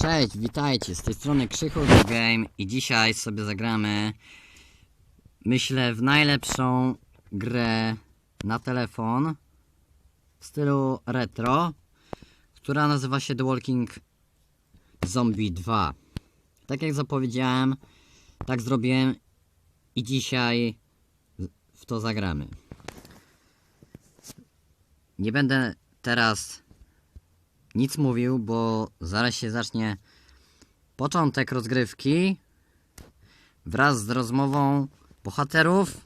Cześć, witajcie, z tej strony Krzychu The Game i dzisiaj sobie zagramy myślę w najlepszą grę na telefon w stylu retro, która nazywa się The Walking Zombie 2. Tak jak zapowiedziałem, tak zrobiłem i dzisiaj w to zagramy. Nie będę teraz nic mówił, bo zaraz się zacznie początek rozgrywki wraz z rozmową bohaterów.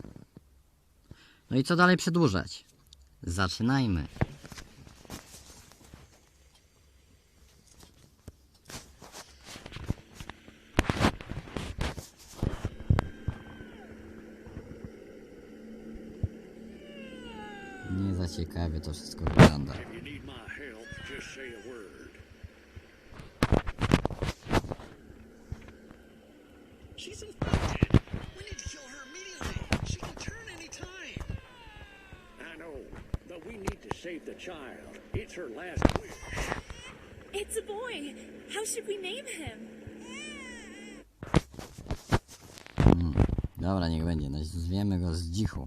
No i co dalej przedłużać? Zaczynajmy. But we need to save the child. It's her last wish. It's a boy. How should we name him? Hmm. Dobra, niech będzie. Nazwiemy go z dzichu.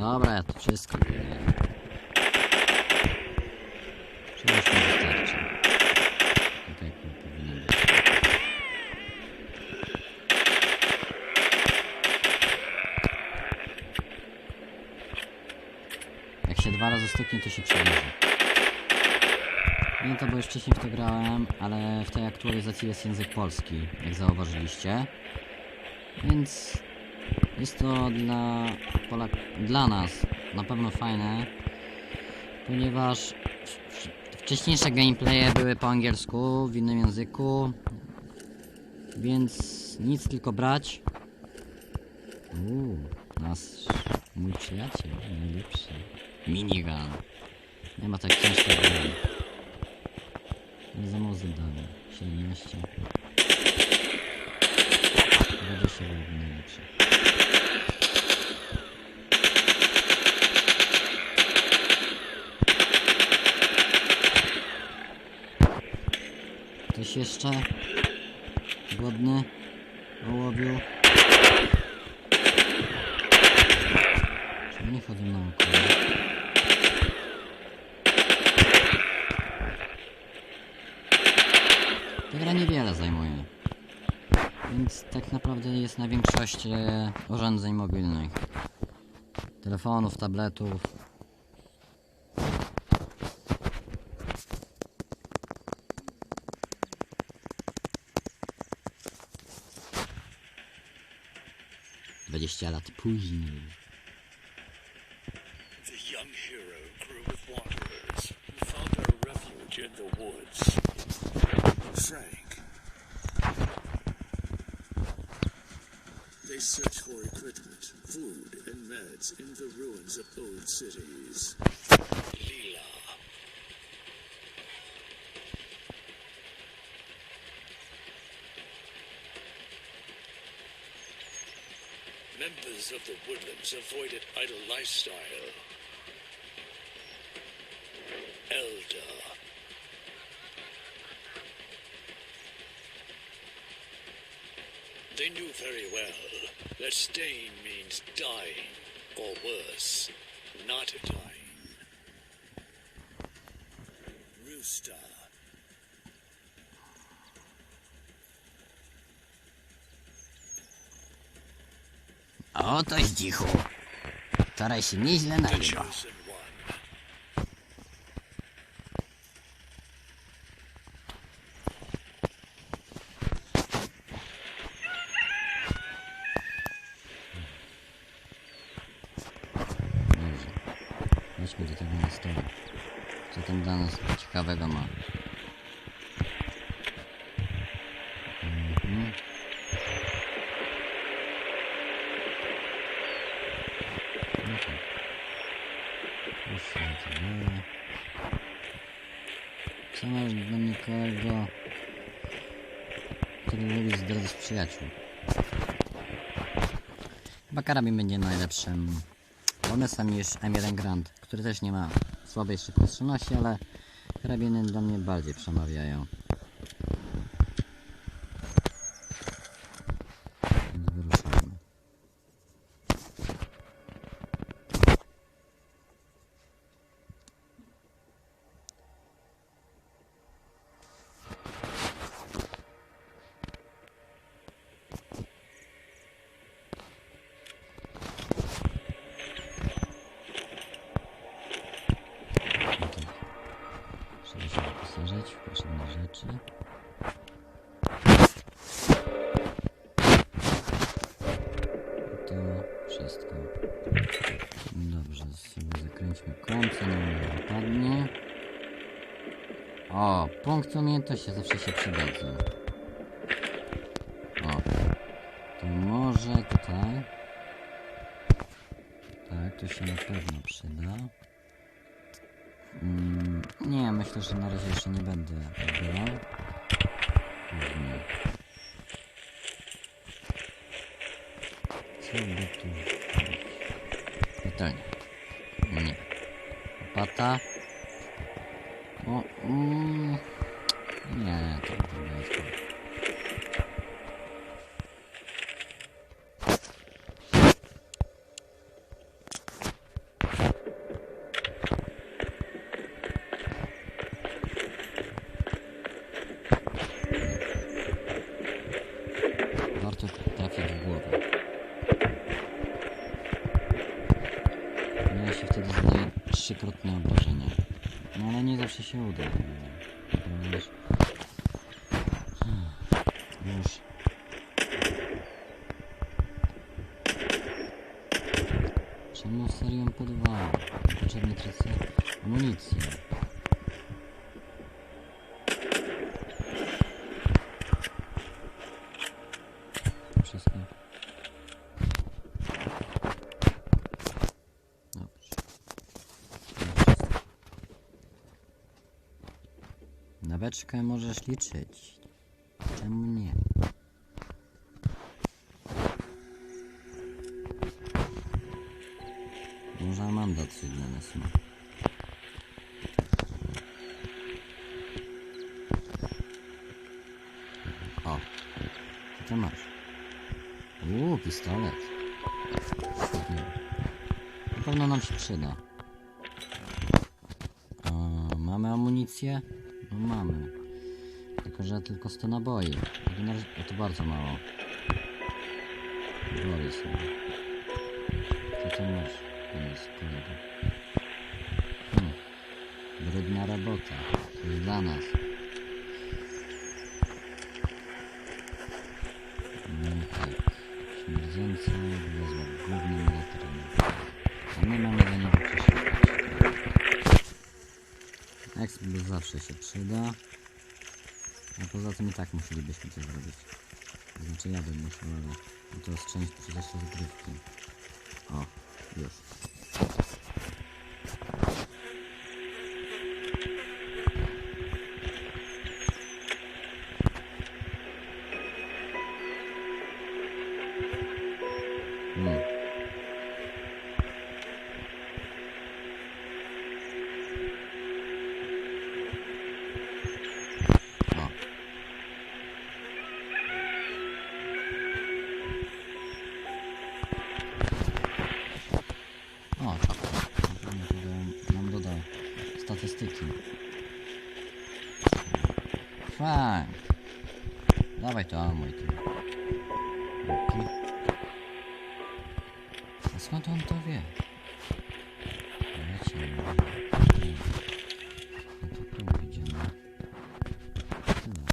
Dobra, ja to wszystko wiem. Przecież mi wystarczy. Tak jak powinno być. Jak się dwa razy stuknie, to się przełoży. Nie to, bo już wcześniej w to grałem, ale w tej aktualizacji jest język polski, jak zauważyliście. Więc jest to dla Polak dla nas na pewno fajne, ponieważ wcześniejsze gameplaye były po angielsku, w innym języku, więc nic tylko brać. Uuu, nasz mój przyjaciel, najlepszy. Minigun. Nie ma tak ciężkiego. Za mało zadane. 17. jeszcze? Głodny? Ołowiu? Czemu nie naokoło? Ta gra niewiele zajmuje. Więc tak naprawdę jest na większość e, urządzeń mobilnych. Telefonów, tabletów. Dwadzieścia lat później. The young hero grew with wanderers who found a refuge in the woods. Frank. They search for equipment, food, and meds in the ruins of old cities. Lila. Of the woodlands avoided idle lifestyle. Elder. They knew very well that staying means dying, or worse, not dying. Rooster. O, to jest dzichu. Wczoraj się nieźle The najeba. chosen one. Przejdźmy do tego na stole. Co tam dla nas ciekawego ma? Mhm. No tak. Jeszcze to było. Masz dla mnie kolego, który lubi zdradzać przyjaciół? Chyba karabin będzie najlepszym pomysłem niż M1 Grand, który też nie ma słabej szybkostrzelności, ale karabiny dla mnie bardziej przemawiają. I to wszystko. Dobrze, sobie zakręćmy końce, nie wypadnie. O, punkt umiejętności zawsze się przydadzą. By tu? Pytanie. Nie. Opata. O, mm, tracę amunicję. Wszystko. Dobrze. Na beczkę możesz liczyć. Czemu nie? To masz? Uuu, pistolet. Świetnie. Na pewno nam się przyda. A, mamy amunicję? No mamy. Tylko, że tylko 100 naboi. To, na razie- to bardzo mało. Bory są. Co ty masz? Koniec, kolego. Hmm. Brudna robota. To jest dla nas. Śmierdząca wlezła głównym latarnią. A my mamy do niego przeszukać. Exp zawsze się przyda. A poza tym i tak musielibyśmy to zrobić. Znaczy ja bym musiał, ale to jest część przecież rozgrywki. O, już. Fajnie. Dawaj to, mój ty. A skąd on to wie? No.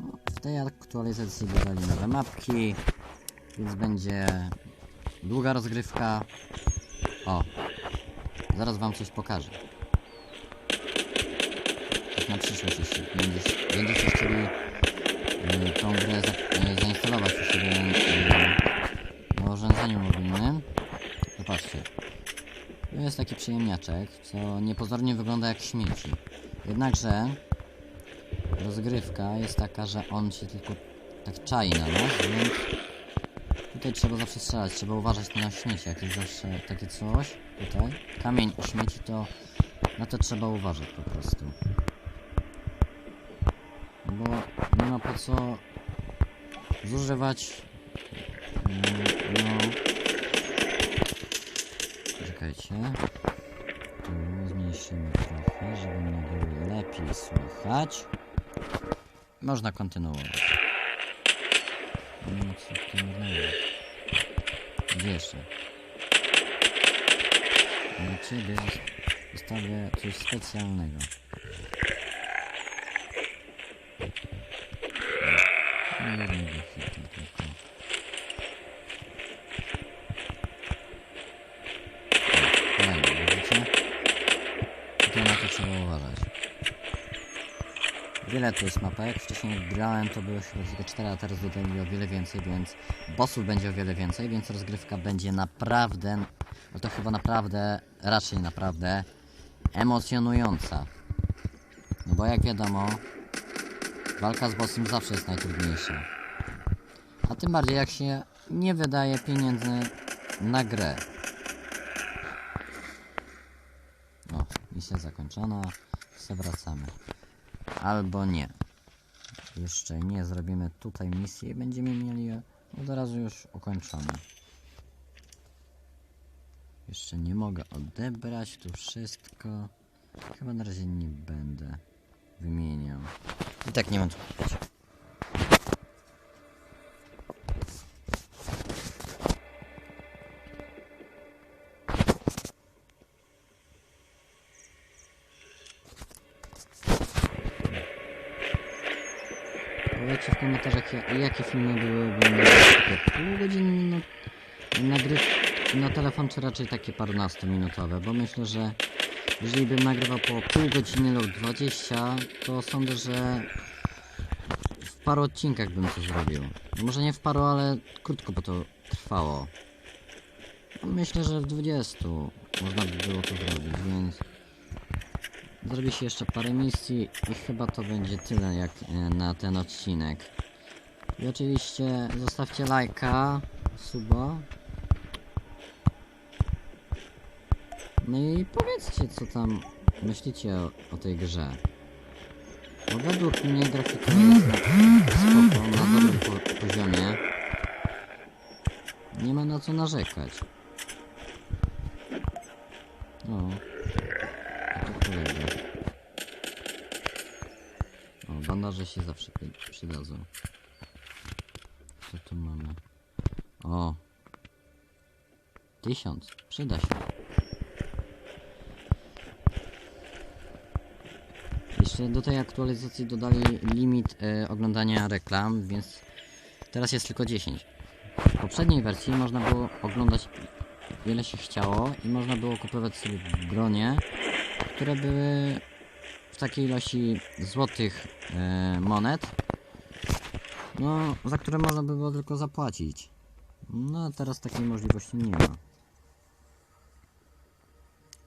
No, tej aktualizacji dodali nowe mapki, więc będzie długa rozgrywka. O, zaraz wam coś pokażę. Tak na przyszłość, jeśli będziecie, będziecie chcieli y, tą grę za, y, zainstalować u siebie y, na urządzeniu mobilnym. Tu jest taki przyjemniaczek, co niepozornie wygląda jak śmieci. Jednakże rozgrywka jest taka, że on się tylko tak czai na nas, więc tutaj trzeba zawsze strzelać, trzeba uważać na śmieci, jak jest zawsze takie coś, tutaj, kamień śmieci, to na to trzeba uważać po prostu. Bo nie ma po co zużywać, mm, no, czekajcie, tu zmniejszymy trochę, żeby mnie było lepiej słychać. Można kontynuować. Wiem, co można robić. Jeszcze? Dla ciebie zostawię coś specjalnego. No, jednego hita tylko. Wiele tu jest. Wcześniej jak grałem to były chyba tylko 4, a teraz dodali o wiele więcej, więc bossów będzie o wiele więcej, więc rozgrywka będzie naprawdę, no to chyba naprawdę, raczej naprawdę emocjonująca. No bo jak wiadomo, walka z bossem zawsze jest najtrudniejsza. A tym bardziej jak się nie wydaje pieniędzy na grę. O, misja zakończona. Zawracamy. Albo nie. Jeszcze nie zrobimy tutaj misję i będziemy mieli od razu już ukończone. Jeszcze nie mogę odebrać tu wszystko. Chyba na razie nie będę wymieniał. I tak nie mam co. takie pół godziny nagryw na telefon, czy raczej takie parunastominutowe, bo myślę, że jeżeli bym nagrywał po pół godziny lub 20, to sądzę, że w paru odcinkach bym to zrobił. Może nie w paru, ale krótko by to trwało. Myślę, że w 20 można by było to zrobić, więc zrobi się jeszcze parę misji i chyba to będzie tyle jak e, na ten odcinek. I oczywiście zostawcie lajka, suba. No i powiedzcie co tam myślicie o, o tej grze. Bo według mnie grafika jest spoko, na dobrym po, poziomie. Nie ma na co narzekać. O. to. O, bandaże się zawsze przy- przydadzą. Co tu mamy? O. Tysiąc. Przyda się. Jeszcze do tej aktualizacji dodali limit e, oglądania reklam, więc teraz jest tylko 10. W poprzedniej wersji można było oglądać ile się chciało i można było kupować sobie bronie, które były w takiej ilości złotych e, monet, no, za które można by było tylko zapłacić. No, teraz takiej możliwości nie ma.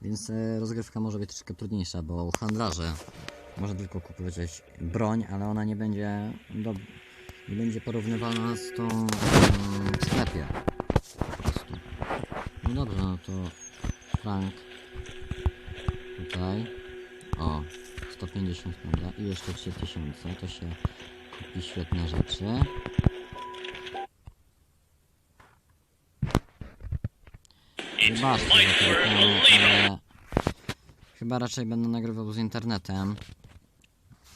Więc e, rozgrywka może być troszkę trudniejsza, bo handlarze można tylko kupować broń, ale ona nie będzie do, nie będzie porównywalna z tą mm, w sklepie. Po prostu. No dobrze, no to Frank tutaj o 150 prawda i jeszcze 3000 to się kupi świetne rzeczy Wybaczcie ale chyba raczej będę nagrywał z internetem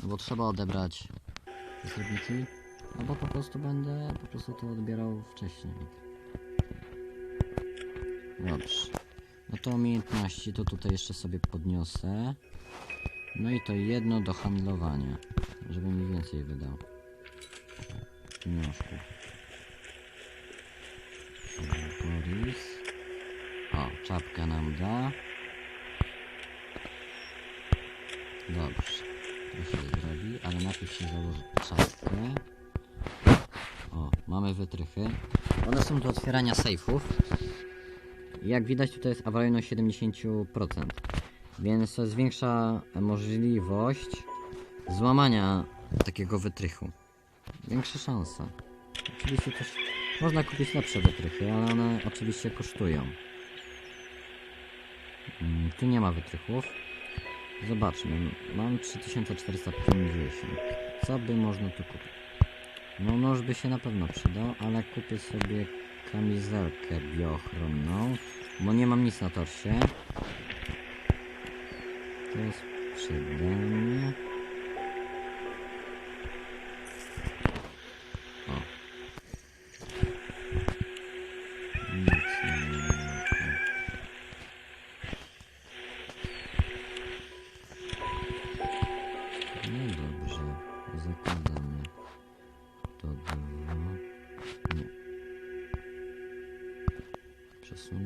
no bo trzeba odebrać albo po prostu będę po prostu to odbierał wcześniej Dobrze. No to umiejętności to tutaj jeszcze sobie podniosę. No i to jedno do handlowania, żeby mi więcej wydał. Pieniążków. Boris. O, czapkę nam da. Dobrze. To się zrobi, ale najpierw się założy czapkę. O, mamy wytrychy. One są do otwierania sejfów. Jak widać tutaj jest awaryjność 70%. Więc to jest większa możliwość złamania takiego wytrychu. Większa szansa. Oczywiście też można kupić lepsze wytrychy, ale one oczywiście kosztują. Mm, Tu nie ma wytrychów. Zobaczmy. Mam 3450. Co by można tu kupić? No nóż by się na pewno przydał, ale kupię sobie kamizelkę biochronną, bo nie mam nic na torsie. To jest przede mnie.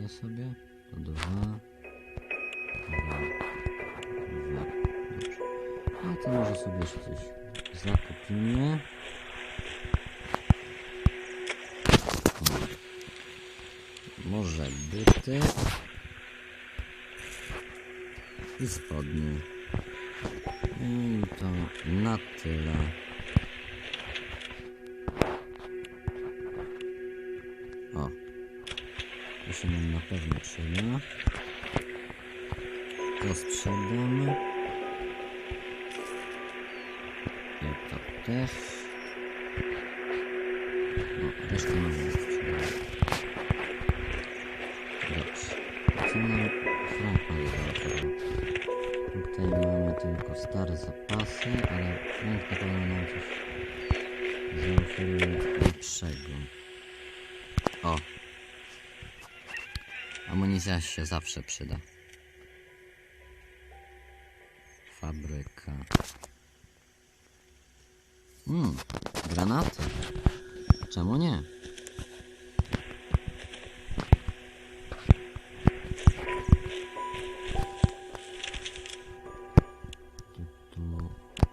Przesunę sobie to dwa. Dwa. Dwa. Dobrze. A to może sobie jeszcze coś zakupimy. Może buty i spodnie. I to na tyle. Pewno przyda. To sprzedamy. I to też. No, resztę nam nie sprzedamy. Dobrze. Frank ma zaoferował? Tutaj mamy tylko stare zapasy, ale na pewno nam coś zaoferuje lepszego. O! Amunicja się zawsze przyda. Fabryka. Mmm, granaty. Czemu nie?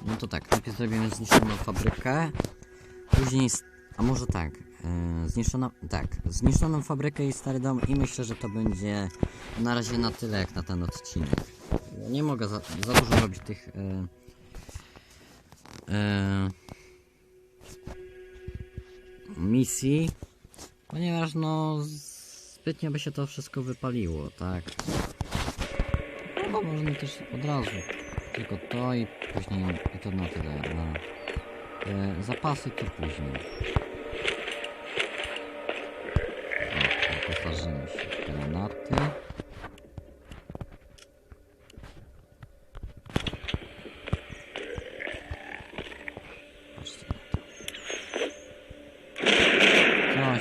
No to tak, najpierw zrobimy zniszczoną fabrykę, później, a może tak, e, zniszczoną, tak, zniszczoną fabrykę i stary dom i myślę, że to będzie na razie na tyle jak na ten odcinek. Nie mogę za, za dużo robić tych e, e, misji, ponieważ no zbytnio by się to wszystko wypaliło, tak. No bo można też od razu. Tylko to i później i to na tyle. Na e, zapasy to później. Na to.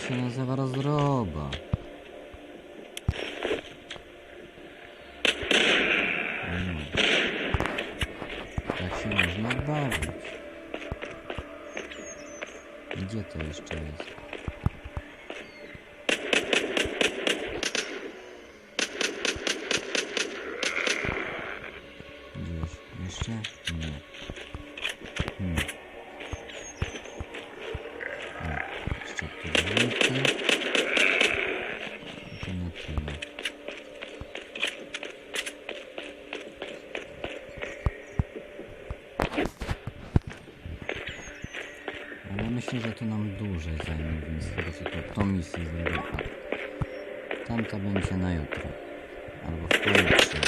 Się nazywa rozroba. Mm. Tak się można bawić. Gdzie to jeszcze jest? Myślę, że to nam dłużej zajmie, więc to, tą misję zrobię. A Tamta będzie na jutro. Albo w pojutrze.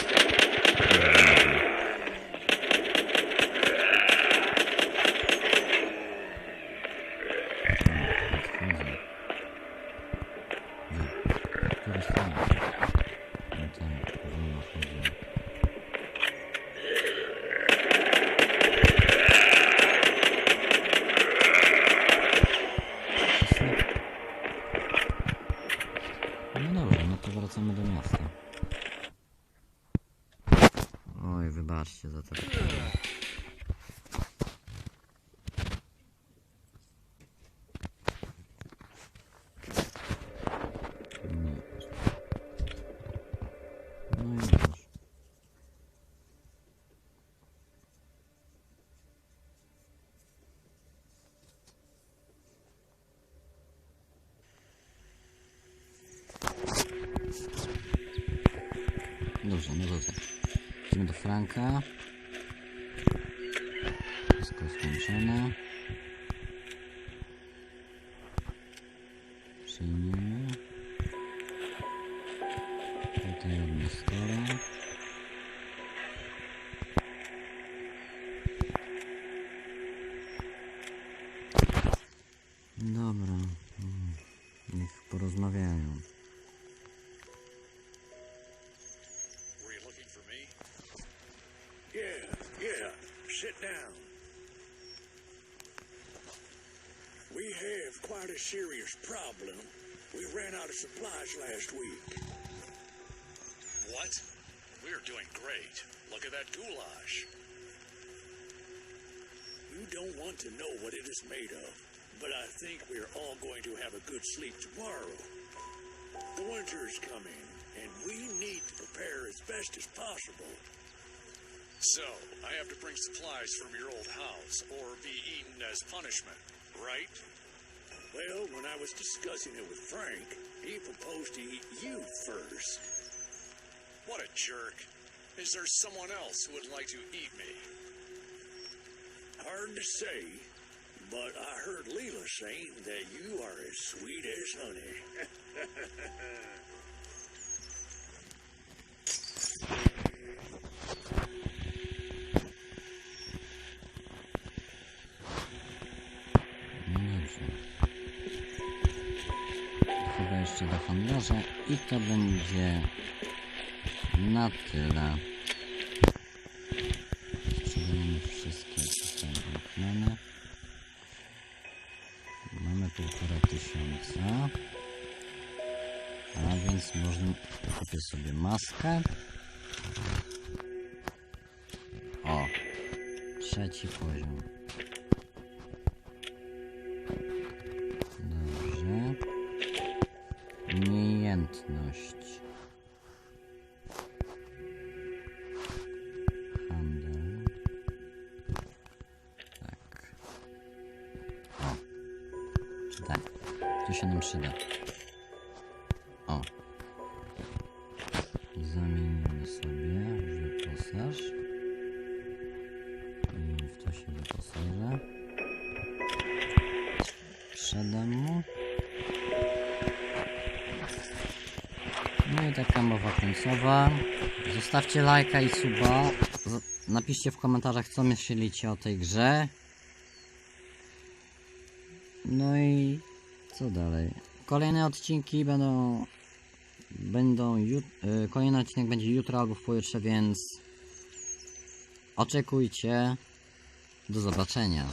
wybaczcie za to. Quite a serious problem. We ran out of supplies last week. What? We're doing great. Look at that goulash. You don't want to know what it is made of, but I think we're all going to have a good sleep tomorrow. The winter is coming, and we need to prepare as best as possible. So, I have to bring supplies from your old house, or be eaten as punishment, right? Well, when I was discussing it with Frank, he proposed to eat you first. What a jerk. Is there someone else who would like to eat me? Hard to say, but I heard Leela saying that you are as sweet as honey. i to będzie na tyle. Sprzedajemy wszystkie tutaj mamy. Mamy półtora tysiąca. A więc można kupię sobie maskę. O! Trzeci poziom. Taka mowa końcowa. Zostawcie lajka i suba. Napiszcie w komentarzach, co myślicie o tej grze. No i co dalej? Kolejne odcinki będą. Będą. Jut- y, kolejny odcinek będzie jutro albo w pojutrze, więc. Oczekujcie. Do zobaczenia.